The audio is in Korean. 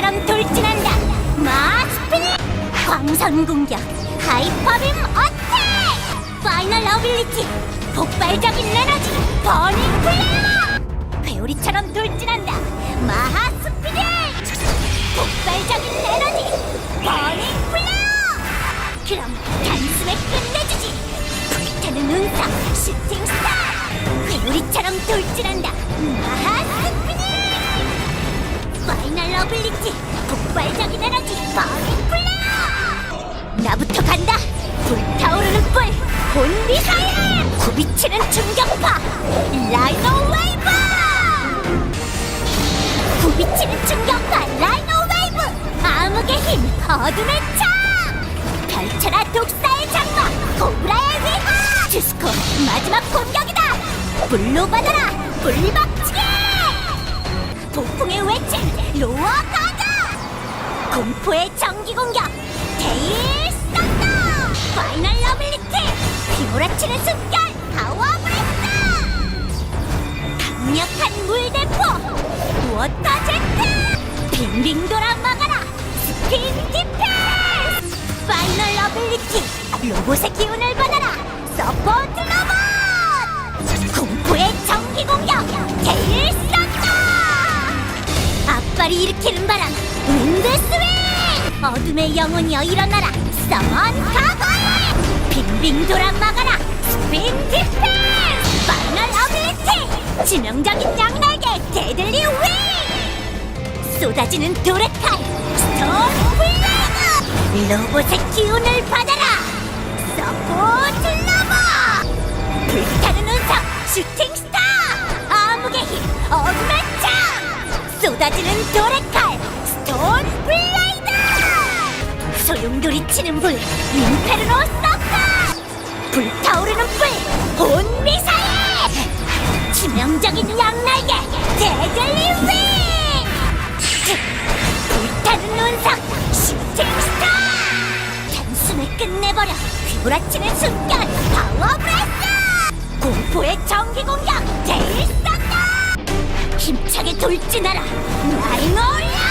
회오리처럼 돌진한다. 마스피릿 광선 공격. 하이퍼빔 어택! 파이널 어빌리티. 폭발적인 에너지. 버닝 플레어! 회오리처럼 돌진한다. 마하 스피릿 폭발적인 에너지. 버닝 플레어! 그럼 단숨에 끝내주지. 불타는 운석 슈팅 스타! 회오리처럼 돌진한다. 마하 어빌리티 폭발적인 에너지. 버닝 플레어 나부터 간다. 불타오르는 뿔. 본미사일! 굽이치는 충격파. 라이노 웨이브! 굽이치는 충격파 라이노 웨이브! 암흑의 힘 어둠의 창! 펼쳐라 독사의 장막 코브라의 위하 주스코 마지막 공격이다! 불로 받아라! 불박치기! 폭풍의 외침 로어 가자! 공포의 전기 공격! 데일 썬더 파이널 러빌리티! 휘몰아치는 숨결! 파워 브레스 강력한 물대포! 워터 제트! 빙빙 돌아 막아라! 스핀 디펜스! 파이널 러빌리티! 로봇의 기운을 받아라! 서포트 로 앞발이 일으키는 바람. 윈드 스윙 어둠의 영혼이여 일어나라. 서먼 가거이 빙빙 돌아 막아라. 스핀 디펜스! 파이널 어빌리티 치명적인 양날개 데들리 윙! 쏟아지는 돌의 칼 스톤 블레이드 로봇의 기운을 받아라. 서포트 러 쏟아지는 돌의 칼 스톤 블레이드 소용돌이 치는 불 임페르노 서커 불타오르는 불 온 미사일! 치명적인 양날개 데들리 윙 불타는 운석 슈팅 스타! 단숨에 끝내버려 휘몰아치는 숨결 파워 브레스 공포의 전기 공격 데일 썬 一致ならナイゴリ